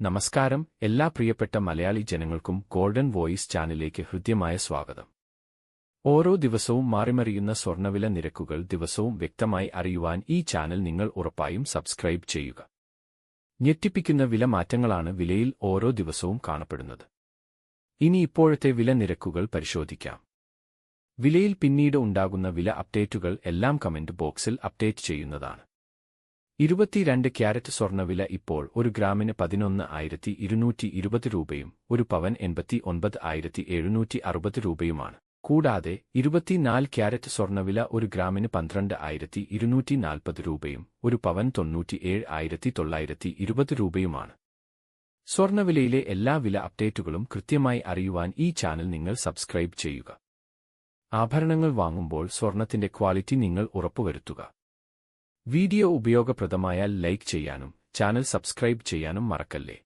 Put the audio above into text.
നമസ്കാരം. എല്ലാ പ്രിയപ്പെട്ട മലയാളി ജനങ്ങൾക്കും ഗോൾഡൻ വോയിസ് ചാനലിലേക്ക് ഹൃദ്യമായ സ്വാഗതം. ഓരോ ദിവസവും മാറിമറിയുന്ന സ്വർണവില നിരക്കുകൾ ദിവസവും വ്യക്തമായി അറിയുവാൻ ഈ ചാനൽ നിങ്ങൾ ഉറപ്പായും സബ്സ്ക്രൈബ് ചെയ്യുക. ഞെട്ടിപ്പിക്കുന്ന വില മാറ്റങ്ങളാണ് വിലയിൽ ഓരോ ദിവസവും കാണപ്പെടുന്നത്. ഇനി ഇപ്പോഴത്തെ വില നിരക്കുകൾ പരിശോധിക്കാം. വിലയിൽ പിന്നീട് ഉണ്ടാകുന്ന വില അപ്ഡേറ്റുകൾ എല്ലാം കമന്റ് ബോക്സിൽ അപ്ഡേറ്റ് ചെയ്യുന്നതാണ്. ഇരുപത്തിരണ്ട് ക്യാരറ്റ് സ്വർണവില ഇപ്പോൾ ഒരു ഗ്രാമിന് പതിനൊന്ന് ആയിരത്തി ഇരുന്നൂറ്റി ഇരുപത് രൂപയും ഒരു പവൻ എൺപത്തി ഒൻപത് ആയിരത്തി എഴുന്നൂറ്റി അറുപത് രൂപയുമാണ്. കൂടാതെ ഇരുപത്തിനാല് ക്യാരറ്റ് സ്വർണവില ഒരു ഗ്രാമിന് പന്ത്രണ്ട് ആയിരത്തി ഇരുന്നൂറ്റി നാൽപ്പത് രൂപയും ഒരു പവൻ തൊണ്ണൂറ്റിയേഴ് ആയിരത്തി തൊള്ളായിരത്തി ഇരുപത് രൂപയുമാണ്. സ്വർണവിലയിലെ എല്ലാ വില അപ്ഡേറ്റുകളും കൃത്യമായി അറിയുവാൻ ഈ ചാനൽ നിങ്ങൾ സബ്സ്ക്രൈബ് ചെയ്യുക. ആഭരണങ്ങൾ വാങ്ങുമ്പോൾ സ്വർണത്തിന്റെ ക്വാളിറ്റി നിങ്ങൾ ഉറപ്പുവരുത്തുക. വീഡിയോ ഉപയോഗപ്രദമായാൽ ലൈക്ക് ചെയ്യാനും ചാനൽ സബ്സ്ക്രൈബ് ചെയ്യാനും മറക്കല്ലേ?